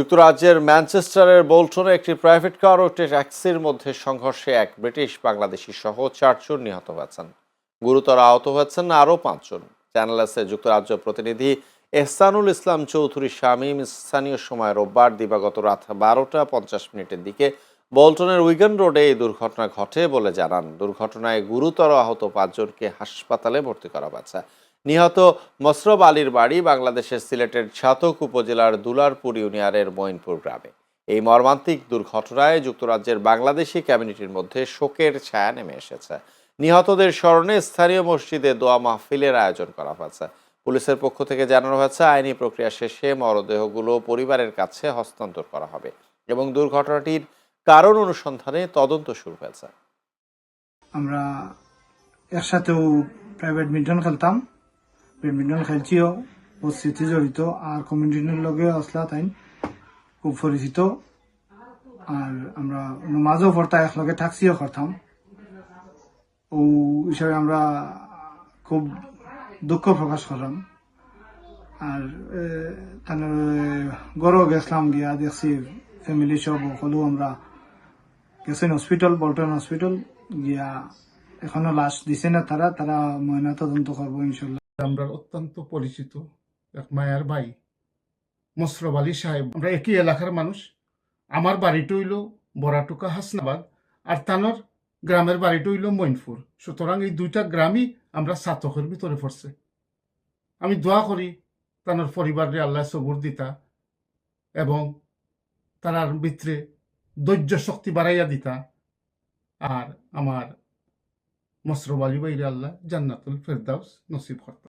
যুক্তরাজ্যের ম্যানচেস্টারের বোল্টনে একটি private car ও একটি ট্যাক্সির মধ্যে সংঘর্ষে এক ব্রিটিশ বাংলাদেশি সহ চারজন নিহত হয়েছেন। গুরুতর আহত হয়েছেন আরও পাঁচজন। চ্যানেল এসে যুক্তরাজ্য প্রতিনিধি এহসানুল ইসলাম চৌধুরী শামীম স্থানীয় সময় রোববার দিবাগত রাত বারোটা পঞ্চাশ মিনিটের দিকে বোল্টনের উইগেন রোডে এই দুর্ঘটনা ঘটে বলে জানান। দুর্ঘটনায় গুরুতর আহত পাঁচজনকে হাসপাতালে ভর্তি করা হয়েছে। নিহত মসরব আলীর বাড়ি বাংলাদেশের সিলেটের ছাতক উপজেলার দুলারপুর ইউনিয়নের মঈনপুর গ্রামে। এই মর্মান্তিক দুর্ঘটনায় যুক্তরাজ্যের বাংলাদেশি কমিউনিটির মধ্যে শোকের ছায়া নেমে এসেছে। নিহতদের স্মরণে স্থানীয় মসজিদে দোয়া মাহফিলের আয়োজন করা হয়েছে। পুলিশের পক্ষ থেকে জানানো হয়েছে, আইনি প্রক্রিয়া শেষে মরদেহগুলো পরিবারের কাছে হস্তান্তর করা হবে এবং দুর্ঘটনাটির কারণ অনুসন্ধানে তদন্ত শুরু হয়েছে। আমরা একসাথেও প্রায় ব্যাডমিন্টন খেলতাম। ব্যাডমিন্টন খেলছিও ও স্মৃতি জড়িত আর কমিউনিটির লগে আসলা তাই খুব পরিচিত আর আমরা নমাজও পড়তা একলগে থাকছিও করতাম ও হিসাবে আমরা খুব দুঃখ প্রকাশ করলাম আর তার গরও গেছিলাম গিয়া, দেখছি ফ্যামিলি সব সকলো আমরা গেছেন হসপিটাল বল্টন হসপিটাল গিয়া এখনও লাশ দিছে না তারা তারা ময়না তদন্ত করব ইনশাল্লাহ। আমরা অত্যন্ত পরিচিত এক মায়ার ভাই মসরব আলী সাহেব। আমরা একই এলাকার মানুষ। আমার বাড়িটা হইল বরাটুকা হাসনাবাদ আর তানোর গ্রামের বাড়িটা হইল মইনপুর। সুতরাং এই দুইটা গ্রামই আমরা সাতকের ভিতরে পড়ছে। আমি দোয়া করি তানোর পরিবারে আল্লাহ সবুর দিতা এবং তারার ভিতরে ধৈর্য শক্তি বাড়াইয়া দিতা আর আমার মসরব আলী বাইরে আল্লাহ জান্নাতুল ফেরদাউস নসিব করতা।